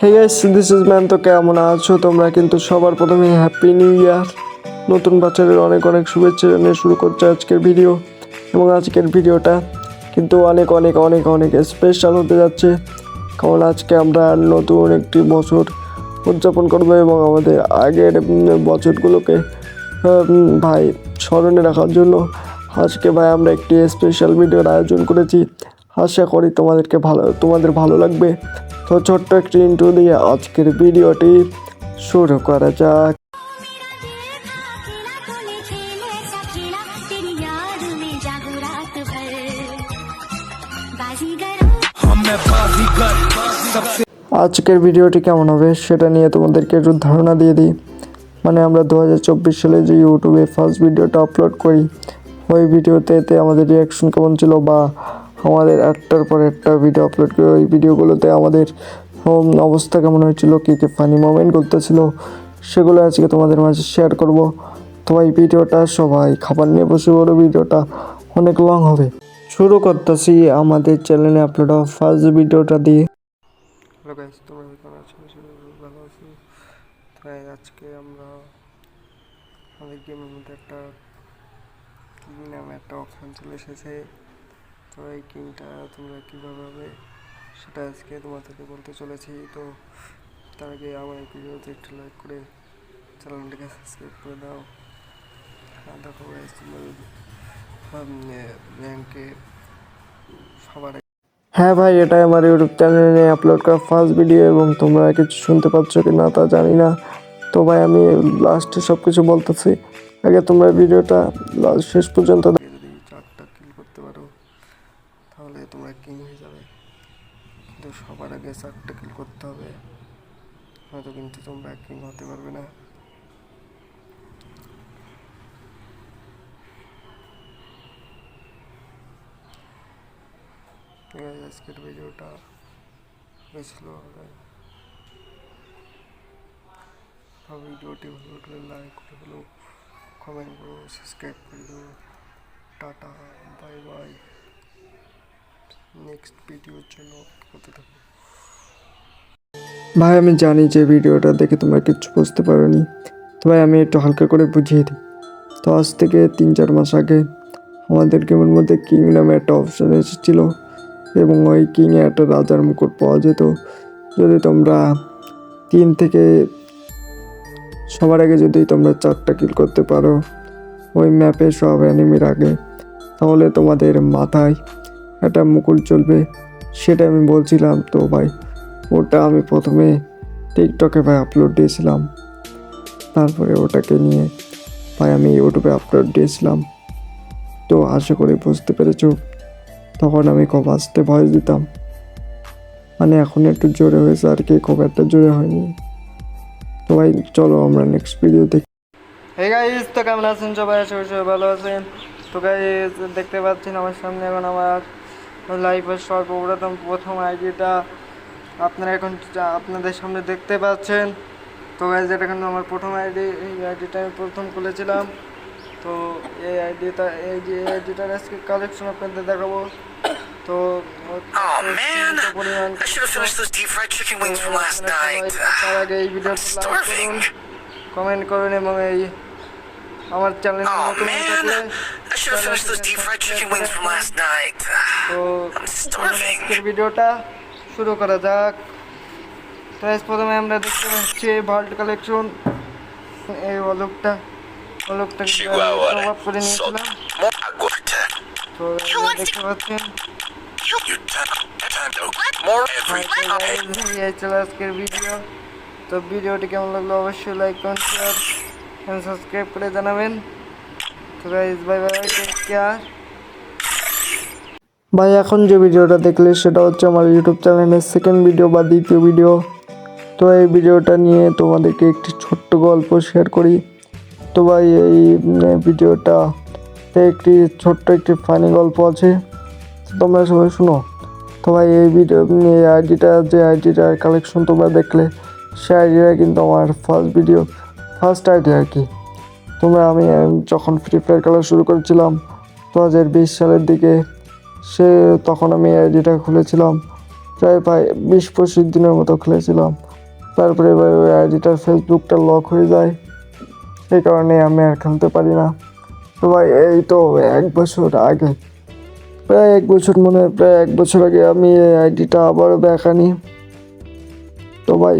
Hey guys this is man তো কেমন আছো? তোমরা কিন্তু সবার প্রথমে হ্যাপি নিউ ইয়ার নতুন বছরের অনেক অনেক শুভেচ্ছা জানিয়ে শুরু করছে আজকের ভিডিও এবং আজকের ভিডিওটা কিন্তু অনেক অনেক অনেক অনেক স্পেশাল হতে যাচ্ছে। কারণ আজকে আমরা নতুন একটি বছর উদযাপন করব এবং আমাদের আগের বছরগুলোকে ভাই, স্মরণে রাখার জন্য আজকে ভাই আমরা একটি স্পেশাল ভিডিওর আয়োজন করেছি। আশা করি তোমাদেরকে ভালো, তোমাদের ভালো লাগবে। তো ছোট্ট একটি ইন্টু দিয়ে আজকের ভিডিওটি শুরু করা যাক। আজকের ভিডিওটি কেমন হবে সেটা নিয়ে তোমাদেরকে একটু ধারণা দিয়ে দিই। মানে আমরা দু হাজার চব্বিশ সালে যে ইউটিউবে ফার্স্ট ভিডিওটা আপলোড করি, ওই ভিডিওতে আমাদের রিয়াকশন কেমন ছিল বা আমাদের একটার পর একটা ভিডিও আপলোড করে ওই ভিডিওগুলোতে আমাদের অবস্থা কেমন হয়েছিল, কী কী ফানি মোমেন্ট করতেছিল সেগুলো আজকে তোমাদের মাঝে শেয়ার করব। তো এই ভিডিওটা সবাই খাবার নিয়ে বসে বড় ভিডিওটা অনেক লং হবে। শুরু করতেছি আমাদের চ্যানেলে আপলোড হওয়া ফার্স্ট ভিডিওটা দিয়ে। আজকে আমরা আমাদের গেমের মধ্যে একটা কিং নামে, একটা অপশন চলে এসেছে। তো এই কিংটা তোমরা কীভাবে হবে, সেটা আজকে তোমাদেরকে বলতে চলেছি। তো তার আগে আমার এই ভিডিওতে একটু লাইক করে চ্যানেলটাকে সাবস্ক্রাইব করে দাও। আর দেখো ব্যাংকে সবার হ্যাঁ ভাই, এটাই আমার ইউটিউব চ্যানেলে নিয়ে আপলোড করা ফার্স্ট ভিডিও এবং তোমরা কিছু শুনতে পাচ্ছ কি না তা জানি না। তো ভাই, আমি লাস্টে সব কিছু বলতেছি। আগে তোমরা ভিডিওটা শেষ পর্যন্ত দেখো। যদি চারটা কিল করতে পারো তাহলে তোমরা কিং হয়ে যাবে কিন্তু সবার আগে চারটা কিল করতে হবে। হয়তো কিন্তু তোমরা কিং হতে পারবে না। ঠিক আছে আজকের ভিডিওটা হয়েছিল আর ভিডিওটি ভালো লাগলে লাইক করে দিলো কমেন্ট করো সাবস্ক্রাইব করে দেবো টাটা বাই বাই নেক্সট ভিডিওর জন্য ভাই, আমি জানি যে ভিডিওটা দেখে তোমরা কিচ্ছু বুঝতে পারোনি। তো ভাই, আমি একটু হালকা করে বুঝিয়ে দিই। তো আজ থেকে তিন চার মাস আগে আমাদের গেমের মধ্যে কিং নামে একটা অপশান এসেছিল এবং ওই কিংয়ে একটা রাজার মুকুট পাওয়া যেত। যদি তোমরা তিন থেকে সবার আগে যদি তোমরা চারটা কিল করতে পারো, ওই ম্যাপে সব অ্যানিমির আগে তাহলে তোমাদের মাথায় একটা মুকুল চলবে, সেটা আমি বলছিলাম তো ভাই। ওটা আমি প্রথমে টিকটকে ভাই আপলোড দিয়েছিলাম। তারপরে ওটাকে নিয়ে ভাই আমি ইউটিউবে আপলোড দিয়েছিলাম। তো আশা করি বুঝতে পেরেছ, তখন আমি খুব আসতে ভয়েস দিতাম। মানে এখন একটু জোরে হয়েছে আর কি, খুব একটা জোরে হয়নি। তো ভাই চলো আমরা নেক্সট ভিডিও দেখি। তো কেমন আছেন সবাই? ভালো আছেন। তো গাইস দেখতে পাচ্ছেন আমার সামনে এখন আমার লাইফের সর্বপ্রথম প্রথম আইডিটা আপনারা এখন আপনাদের সামনে দেখতে পাচ্ছেন। তো গাইস এটা কিন্তু আমার প্রথম আইডি এই আইডিটা আমি প্রথম খুলেছিলাম। তো এই আইডিটা এই যে এই আইডিটার আজকে কালেকশন আপনাদের দেখাবো। তো Oh. তার আগে এই ভিডিওটি লাইক করুন কমেন্ট করুন এবং এই আমার চ্যানেল নতুন থাকলে I should have finished those deep fried chicken wings from last night. তো I'm starving. আজকের ভিডিওটা শুরু করা যাক। তো প্রথমে আমরা দেখতে পাচ্ছি ভাল্ট কালেকশন এই অলকটা অলকটা অভাব করে নিয়েছিলাম। তো দেখতে পাচ্ছেন এই ছিল আজকের ভিডিও তো ভিডিওটি কেমন লাগল অবশ্যই লাইক কমেন্ট শেয়ার সাবস্ক্রাইব করে জানাবেন। ভাই, এখন যে ভিডিওটা দেখলে সেটা হচ্ছে আমার ইউটিউব চ্যানেলের সেকেন্ড ভিডিও বা দ্বিতীয় ভিডিও তো এই ভিডিওটা নিয়ে তোমাদেরকে একটি ছোট্ট গল্প শেয়ার করি। তো ভাই, এই ভিডিওটা একটি ছোট্ট একটি ফানি গল্প আছে। তোমরা সবাই শুনো। তো ভাই, এই ভিডিও এই আইডিটা, যে আইডিটার কালেকশন তোমরা দেখলে, সে আইডিটা কিন্তু আমার ফার্স্ট ভিডিও ফার্স্ট আইডি আর কি। তোমরা আমি যখন ফ্রি ফায়ার খেলা শুরু করেছিলাম, দু হাজার বিশ সালের দিকে, সে, তখন আমি আইডিটা খুলেছিলাম। প্রায় প্রায় বিশ পঁচিশ দিনের মতো খুলেছিলাম। তারপরে এবার ওই আইডিটার ফেসবুকটা লক হয়ে যায়। সেই কারণে আমি আর খেলতে পারি না। তো ভাই, এই তো এক বছর আগে। প্রায় এক বছর মনে হয় প্রায় এক বছর আগে আমি এই আইডিটা আবারও ব্যাক আনি। তো ভাই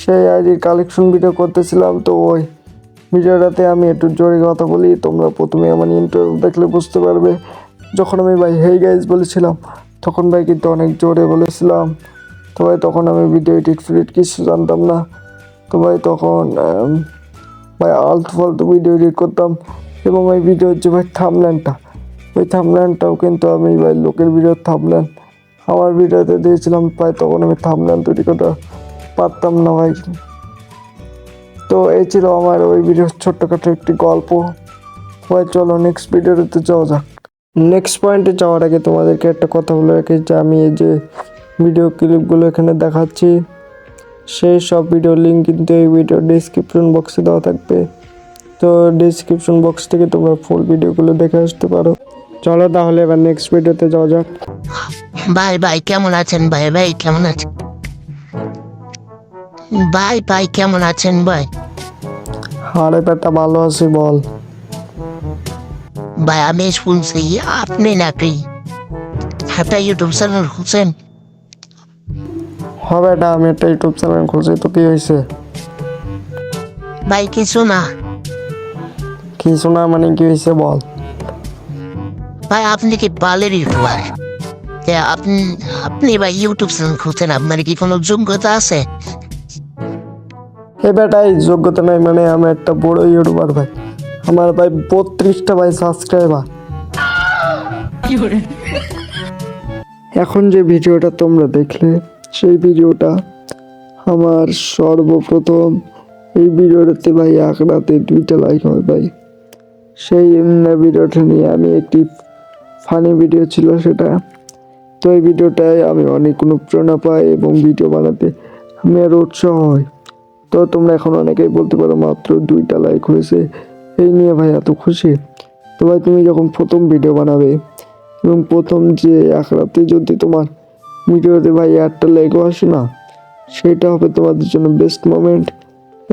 সেই আইডির কালেকশন ভিডিও করতেছিলাম তো ওই। ভিডিওটাতে আমি একটু জোরে কথা বলি, তোমরা প্রথমে আমার ইন্টারভিউ দেখলে বুঝতে পারবে। যখন আমি ভাই হেই গাইজ বলেছিলাম, তখন ভাই কিন্তু অনেক জোরে বলেছিলাম। তো ভাই, তখন আমি ভিডিও এডিট ফিডিট কিছু জানতাম না। তো ভাই, তখন ভাই, আলতু ফালতু ভিডিও এডিট করতাম এবং ওই ভিডিওর যে ভাই থামল্যান্ডটা ওই থামল্যান্ডটাও কিন্তু আমি ভাই লোকের ভিডিওর থামল্যান্ড আমার ভিডিওতে দিয়েছিলাম প্রায় তখন আমি থামল্যান্ড তৈরি করতে পারতাম না ভাই। তো এই ছিল আমার ওই ভিডিওর ছোট্টখাটো একটি গল্প। ভাই চলো নেক্সট ভিডিওতে যাওয়া যাক। নেক্সট পয়েন্টে যাওয়ার আগে তোমাদেরকে একটা কথা বলে রাখি, যে আমি এই যে ভিডিও ক্লিপগুলো এখানে দেখাচ্ছি, সেই সব ভিডিও লিঙ্ক কিন্তু এই ভিডিও ডিসক্রিপশন বক্সে দেওয়া থাকবে। তো ডিসক্রিপশন বক্স থেকে তোমরা ফুল ভিডিওগুলো দেখে আসতে পারো। চলো তাহলে এবার নেক্সট ভিডিওতে যাওয়া যাক। বাই ভাই, কেমন আছেন? ভাই ভাই, কেমন আছেন? ভাই ভাই কেমন আছেন ভাই? আরে পেটা ভালো আছি বল। ভাই আমি শুনছি আপনি নাকি একটা ইউটিউব চ্যানেল খুলছেন? হবে এটা আমি একটা ইউটিউব চ্যানেল খুলছি তো কি হয়েছে ভাই কিছু না। কি শোনা মানে কি হয়েছে বল। ভাই আপনি কি বালের ইউটিউবার আপনি আপনি ভাই ইউটিউব চ্যানেল খুলছেন আপনার কি কোনো যোগ্যতা আছে? এ বেটাই, যোগ্যতা নাই মানে আমি একটা বড় ইউটিউবার ভাই। আমার ভাই বত্রিশটা ভাই সাবস্ক্রাইবার এখন যে ভিডিওটা তোমরা দেখলে, সেই ভিডিওটা আমার সর্বপ্রথম। এই ভিডিওটাতে ভাই এক রাতে দুইটা লাইক হয় ভাই। সেই ভিডিওটা নিয়ে আমি একটি ফানি ভিডিও ছিল সেটা। তো এই ভিডিওটায় আমি অনেক অনুপ্রেরণা পাই এবং ভিডিও বানাতে আমি আরও উৎসাহ হয় তো তোমরা এখন অনেকেই বলতে পারো মাত্র দুইটা লাইক হয়েছে। এই নিয়ে ভাই এত খুশি? তো ভাই তুমি যখন প্রথম ভিডিও বানাবে এবং প্রথম যে এক রাতে যদি তোমার ভিডিওতে ভাই একটা লাইকও আসে না, সেটা হবে তোমাদের জন্য বেস্ট মোমেন্ট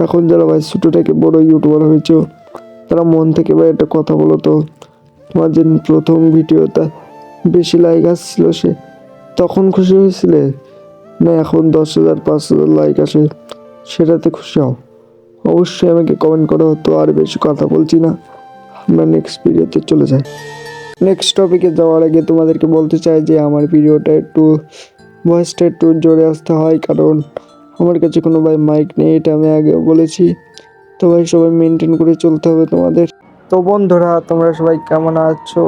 এখন যারা ভাই ছোটো থেকে বড় ইউটিউবার হয়েছে, তারা মন থেকে ভাই একটা কথা বলো তো। তোমার যে প্রথম ভিডিওটা বেশি লাইক আসছিল সে, তখন খুশি হয়েছিলে? না এখন দশ হাজার, পাঁচ হাজার লাইক আসে? সেটাতে খুশি হও। অবশ্যই আমাকে কমেন্ট করো, তো আর বেশি কথা বলছি না। আমরা নেক্সট ভিডিওতে চলে যাই। নেক্সট টপিকে যাওয়ার আগে তোমাদেরকে বলতে চাই যে আমার ভিডিওটা একটু ভয়েসটা একটু জোরে আসতে হয়, কারণ আমার কাছে কোনো ভাই মাইক নেই, এটা আমি আগেও বলেছি। তো ভাই, সবাই মেনটেন করে চলতে হবে তোমাদের। তো বন্ধুরা, তোমরা সবাই কেমন আছো?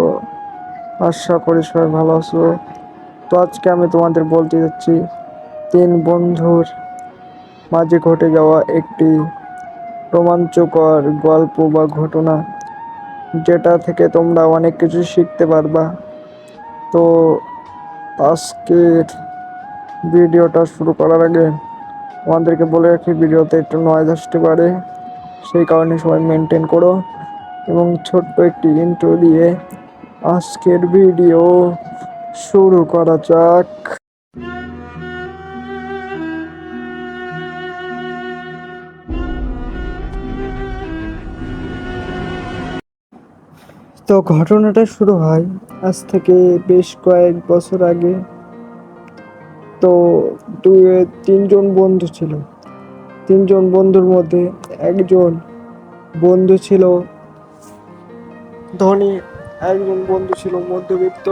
আশা করি সবাই ভালো আছো। তো আজকে আমি তোমাদের বলতে যাচ্ছি, তিন বন্ধুর মাঝে ঘটে যাওয়া একটি রোমাঞ্চকর গল্প বা ঘটনা, যেটা থেকে তোমরা অনেক কিছু শিখতে পারবা। তো আজকের ভিডিওটা শুরু করার আগে আমাদেরকে বলে রাখি, ভিডিওতে একটু নয়েজ আসতে পারে। সেই কারণে সবাই মেনটেন করো এবং ছোট্ট একটি ইন্ট্রো দিয়ে আজকের ভিডিও শুরু করা যাক। তো ঘটনাটা শুরু হয় আজ থেকে বেশ কয়েক বছর আগে। তো দুই, তিনজন বন্ধু ছিল। তিনজন বন্ধুর মধ্যে একজন বন্ধু ছিল ধনী, একজন বন্ধু ছিল মধ্যবিত্ত,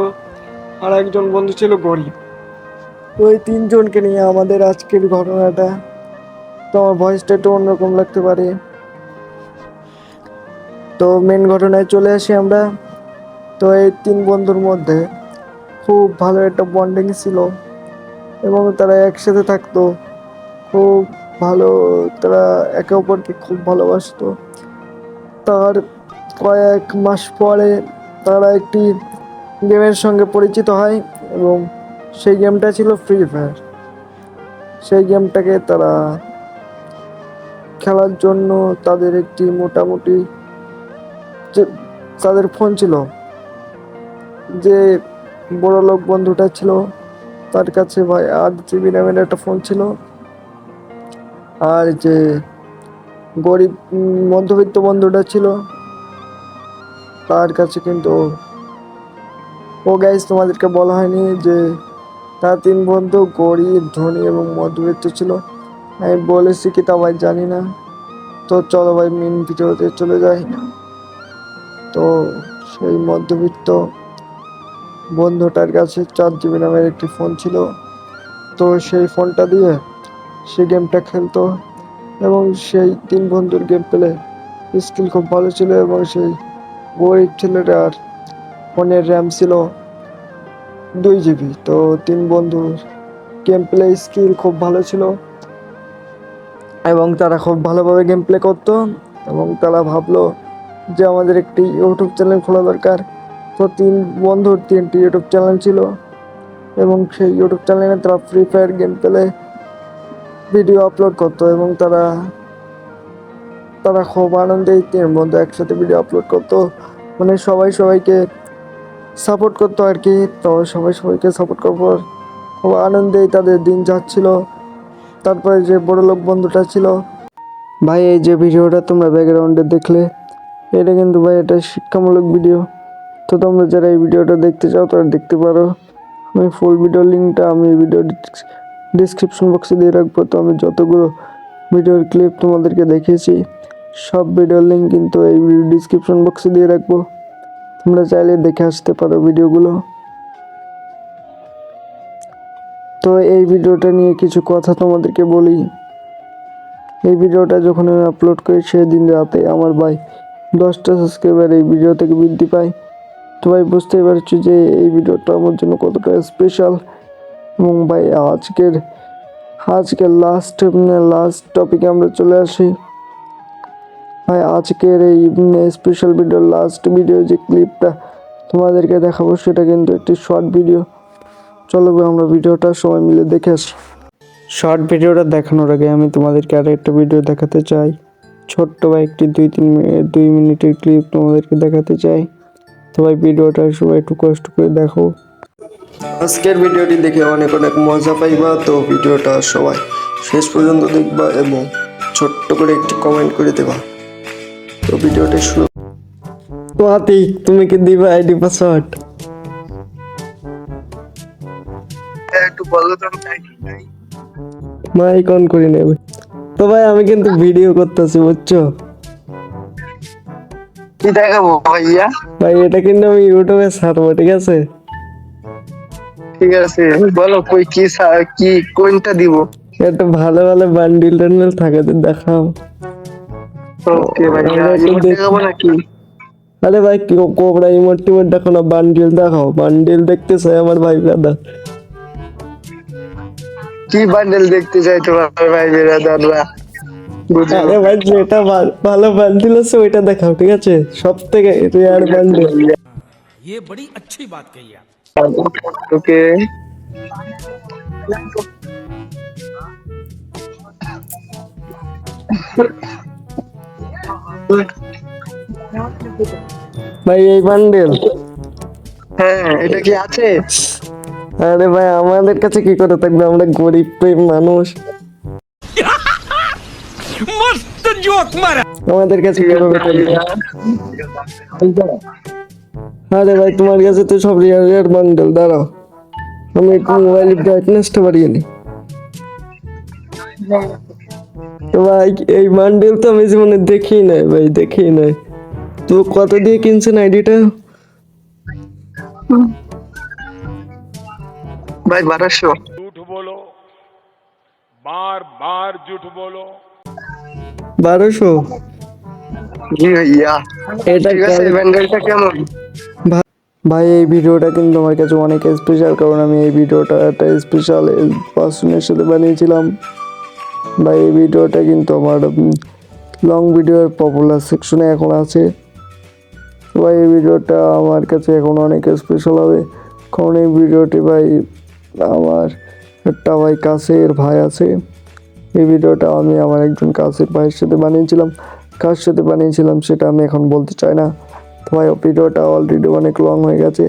আর একজন বন্ধু ছিল গরিব। এই তিনজনকে নিয়ে আমাদের আজকের ঘটনাটা। তো আমার ভয়েসটা একটু অন্যরকম লাগতে পারে। তো মেন ঘটনায় চলে আসি আমরা। তো এই তিন বন্ধুর মধ্যে খুব ভালো একটা বন্ডিং ছিল এবং তারা একসাথে থাকতো। খুব ভালো, তারা একে অপরকে খুব ভালোবাসতো। তার কয়েক মাস পরে তারা একটি গেমের সঙ্গে পরিচিত হয় এবং সেই গেমটা ছিল ফ্রি ফায়ার সেই গেমটাকে তারা খেলার জন্য তাদের একটি মোটামুটি তাদের ফোন ছিল, যে বড় লোক বন্ধুটা ছিল, তার কাছে ভাই আট জিবি র্যামের একটা ফোন ছিল। আর যে গরিব মধ্যবিত্ত বন্ধুটা ছিল, তার কাছে কিন্তু ও গাইজ তোমাদেরকে বলা হয়নি যে তার তিন বন্ধু গরিব, ধনী এবং মধ্যবিত্ত ছিল। আমি বলেছি কি তা ভাই জানি না। তো চলো ভাই মেন ভিডিওতে চলে যাই। তো সেই মধ্যবিত্ত বন্ধুটার কাছে চার জিবি নামের একটি ফোন ছিল। তো সেই ফোনটা দিয়ে সে গেমটা খেলতো এবং সেই তিন বন্ধুর গেম প্লে স্কিল খুব ভালো ছিল এবং সেই গরিব ছেলেটার ফোনের র্যাম ছিল দুই জিবি। তো তিন বন্ধুর গেম প্লে স্কিল খুব ভালো ছিল এবং তারা খুব ভালোভাবে গেম প্লে করতো এবং তারা ভাবলো যে আমাদের একটি ইউটিউব চ্যানেল খোলা দরকার। তো তিন বন্ধুর তিনটি ইউটিউব চ্যানেল ছিল এবং সেই ইউটিউব চ্যানেলে তারা free fire game play video upload করতো এবং তারা তারা খুব আনন্দেই তিন বন্ধু একসাথে ভিডিও আপলোড করতো। মানে সবাই সবাইকে সাপোর্ট করতো আর কি তো সবাই সবাইকে সাপোর্ট করার পর খুব আনন্দেই তাদের দিন যাচ্ছিল। তারপরে যে বড় লোক বন্ধুটা ছিল, ভাই, এই যে ভিডিওটা তোমরা ব্যাকগ্রাউন্ডে দেখলে এটা কিন্তু ভাই এটা শিক্ষামূলক ভিডিও তো তোমরা যারা এই ভিডিওটা দেখতে চাও, তারা দেখতে পারো। আমি ফুল ভিডিও লিঙ্কটা আমি ভিডিও ডিসক্রিপশন বক্সে দিয়ে রাখব। তো আমি যতগুলো ভিডিওর ক্লিপ তোমাদেরকে দেখেছি সব ভিডিওর লিঙ্ক কিন্তু এই ভিডিও ডিসক্রিপশন বক্সে দিয়ে রাখব। তোমরা চাইলে দেখে আসতে পারো ভিডিওগুলো তো এই ভিডিওটা নিয়ে কিছু কথা তোমাদেরকে বলি। এই ভিডিওটা যখন আমি আপলোড করি, সেদিন রাতে আমার ভাই দশটা সাবস্ক্রাইবার এই ভিডিও থেকে বৃদ্ধি পায় তো বুঝতেই পারছি যে এই ভিডিওটা আমার জন্য কতটা স্পেশাল এবং ভাই, আজকের আজকের লাস্ট লাস্ট টপিকে আমরা চলে আসি। ভাই, আজকের এই স্পেশাল ভিডিওর লাস্ট ভিডিও যে ক্লিপটা তোমাদেরকে দেখাবো, সেটা কিন্তু একটি শর্ট ভিডিও চলো আমরা ভিডিওটা সবাই মিলে দেখে আসি। শর্ট ভিডিওটা দেখানোর আগে আমি তোমাদেরকে আর একটা ভিডিও দেখাতে চাই। ছোট্ট বা একটি দুই তিন মিনিট দুই মিনিটের ক্লিপ তোমাদেরকে দেখাতে চাই। তো ভাই ভিডিওটা সবাই একটু কষ্ট করে দেখো। আজকের ভিডিওটি দেখে অনেক অনেক মজা পাইবা। তো ভিডিওটা সবাই শেষ পর্যন্ত দেখবা এবং ছোট্ট করে একটি কমেন্ট করে দেবা। তো ভিডিওটা শুরু তো আতিক তুমি কি দিবা আইডি পাসওয়ার্ড একটু বলো তো মাইক অন করে নেবে। তো ভাই আমি কিন্তু ভিডিও করতেছি বুঝছ? কি দেখাবো ভাইয়া? ভাই এটা কিন্তু আমি ইউটিউবে ছাড়বো ঠিক আছে? ঠিক আছে বলো কই কি কি কোনটা দিব? একটা ভালো ভালো বান্ডিল টান্ডিল থাকে তো দেখাও। ওকে ভাইয়া। দেখাবো নাকি? আরে ভাই কোবরা ইমোট টিমোট দেখো না বান্ডিল দেখাও। বান্ডিল দেখতে চাই আমার ভাই দাদা। কি বান্ডেল দেখতে চাই তোমার ভাই বেরাদাররা বুঝলো আরে ভাই যেটা ভা- ভালো বান্ডিল আছে ওইটা দেখাও ঠিক আছে সব থেকে রেয়ার বান্ডিল ये बड़ी अच्छी बात कही आप ওকে ভাই এই বান্ডিল হ্যাঁ এটা কি আছে আরে ভাই আমাদের কাছে কি করে থাকবে? আমরা গরিব প্রেম মানুষ। মস্ত জোক মারা। আমাদের কাছে কীভাবে আরে ভাই তোমার কাছে তো সব রিয়ার রিয়ার বান্ডেল দাঁড়াও। আমি একটু মোবাইলের ব্রাইটনেসটা বাড়িয়ে নিই। ভাই এই বান্ডেল তো আমি জীবনে দেখি নাই ভাই দেখি নাই। তো কত দিয়ে কিনছেন আইডিটা? ভাই এটা ব্যান্ডেলটা কেমন? ভাই এই ভিডিওটা কিন্তু আমার কাছে অনেক স্পেশাল কারণ আমি এই ভিডিওটা একটা স্পেশাল পার্সনের সাথে বানিয়েছিলাম। ভাই এই ভিডিওটা কিন্তু আমার লং ভিডিওর পপুলার সেকশনে এখন আছে। ভাই এই ভিডিওটা আমার কাছে এখন অনেক স্পেশাল হবে। কারণ এই ভিডিওটি ভাই আমার একটা ভাই কাছের ভাই আছে। এই ভিডিওটা আমি আমার একজন কাছের ভাইয়ের সাথে বানিয়েছিলাম। কার সাথে বানিয়েছিলাম সেটা আমি এখন বলতে চাই না। তো ভাই, ভিডিওটা অলরেডি অনেক লং হয়ে গেছে।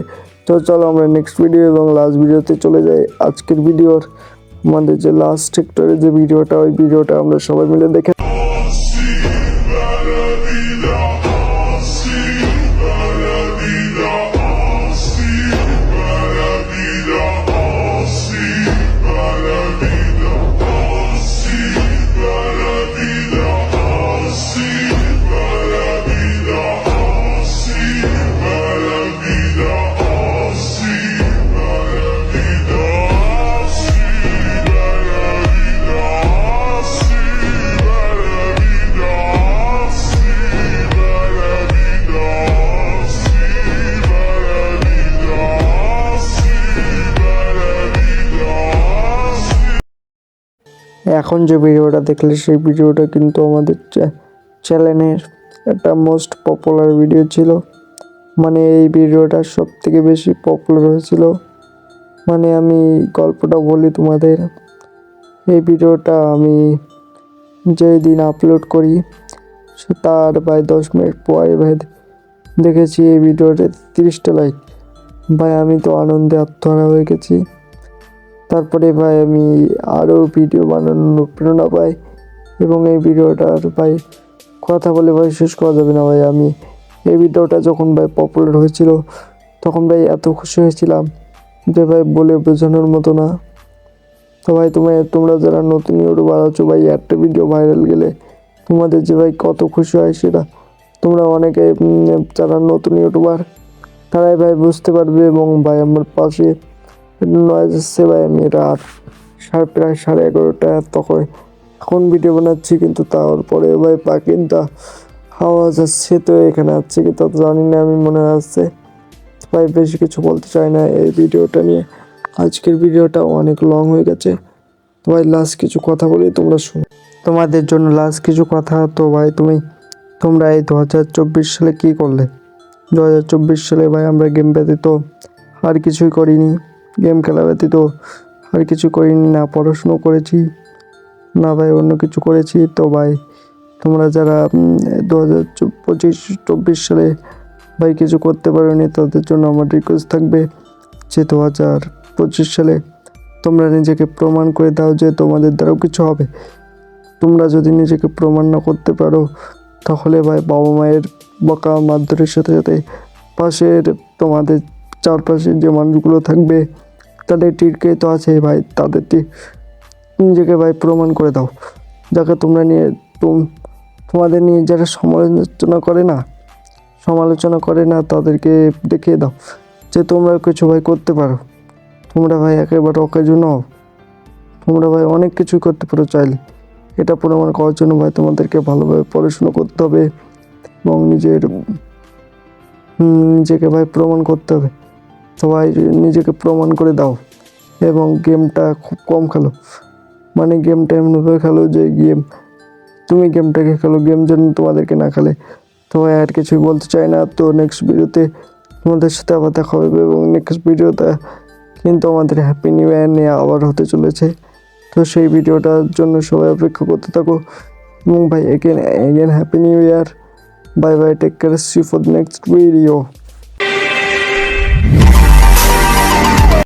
তো চলো আমরা নেক্সট ভিডিও এবং লাস্ট ভিডিওতে চলে যাই আজকের ভিডিওর আমাদের যে লাস্ট সেক্টরের যে ভিডিওটা ওই ভিডিওটা আমরা সবাই মিলে দেখে এখন যে ভিডিওটা দেখলে সেই ভিডিওটা কিন্তু আমাদের চ্যানেলের একটা মোস্ট পপুলার ভিডিও ছিল। মানে এই ভিডিওটা সব থেকে বেশি পপুলার হয়েছিল। মানে আমি গল্পটা বলি তোমাদের। এই ভিডিওটা আমি যেই দিন আপলোড করি তার ভাই দশ মিনিট পরে ভাই দেখেছি এই ভিডিওতে তিরিশটা লাইক ভাই আমি তো আনন্দে আত্মহারা হয়ে গেছি। তারপরে ভাই আমি আরও ভিডিও বানানোর প্রেরণা পাই এবং এই ভিডিওটার ভাই কথা বলে ভাই শেষ করা যাবে না ভাই। আমি এই ভিডিওটা যখন ভাই পপুলার হয়েছিল, তখন ভাই এত খুশি হয়েছিলাম যে ভাই বলে বোঝানোর মতো না। তো ভাই তোমার তোমরা যারা নতুন ইউটিউবার আছো ভাই, একটা ভিডিও ভাইরাল গেলে তোমাদের যে ভাই কত খুশি হয় সেটা তোমরা অনেকে যারা নতুন ইউটিউবার, তারাই ভাই বুঝতে পারবে। এবং ভাই আমার পাশে নয় ভাই আমি রাত সাড়ে প্রায় সাড়ে এগারোটা তখন এখন ভিডিও বানাচ্ছি, কিন্তু তারপরে ভাই পাখিটা আওয়াজ আসছে তো এখানে আসছে কি তা জানি না, আমি মনে আসছে ভাই বেশি কিছু বলতে চাই না, এই ভিডিওটা নিয়ে। আজকের ভিডিওটা অনেক লং হয়ে গেছে। তো ভাই লাস্ট কিছু কথা বলি, তোমরা শুনো। তোমাদের জন্য লাস্ট কিছু কথা, তো ভাই তুমি, তোমরা এই দু হাজার চব্বিশ সালে কী করলে? দু হাজার চব্বিশ সালে ভাই আমরা গেম ব্যতীত আর কিছুই করিনি। গেম খেলা ব্যতীত আর কিছু করিনি না, পড়াশুনো করেছি, না ভাই অন্য কিছু করেছি। তো ভাই, তোমরা যারা দু হাজার পঁচিশ, চব্বিশ সালে ভাই কিছু করতে পারোনি, তাদের জন্য আমার রিকোয়েস্ট থাকবে যে দু হাজার পঁচিশ সালে তোমরা নিজেকে প্রমাণ করে দাও যে তোমাদের দ্বারাও কিছু হবে। তোমরা যদি নিজেকে প্রমাণ না করতে পারো, তাহলে ভাই বাবা মায়ের বকা মাধ্যমের সাথে সাথে পাশের তোমাদের চারপাশের যে মানুষগুলো থাকবে তাদের টিরকে তো আছে ভাই, তাদের নিজেকে ভাই প্রমাণ করে দাও। যাকে তোমরা নিয়ে তোম- তোমাদের নিয়ে যারা সমালোচনা করে না, সমালোচনা করে না, তাদেরকে দেখিয়ে দাও যে তোমরা কিছু ভাই করতে পারো। তোমরা ভাই একেবারে অকেজো নও। তোমরা ভাই অনেক কিছুই করতে পারো চাইলে। এটা প্রমাণ করার জন্য ভাই তোমাদেরকে ভালোভাবে পড়াশুনো করতে হবে এবং নিজের নিজেকে ভাই প্রমাণ করতে হবে। ভাই নিজেকে প্রমাণ করে দাও। এবং গেমটা খুব কম খেলো। মানে গেমটা এমনভাবে খেলো যে গেম তুমি গেমটাকে খেলো গেম যেন তোমাদেরকে না খেলে। তো আর কিছুই বলতে চাই না। তো নেক্সট ভিডিওতে তোমাদের সাথে আবার দেখা হবে এবং নেক্সট ভিডিওতে কিন্তু আমাদের হ্যাপি নিউ ইয়ার নিয়ে আবার হতে চলেছে। তো সেই ভিডিওটার জন্য সবাই অপেক্ষা করতে থাকো। এবং ভাই again again happy new year bye bye take care see for next video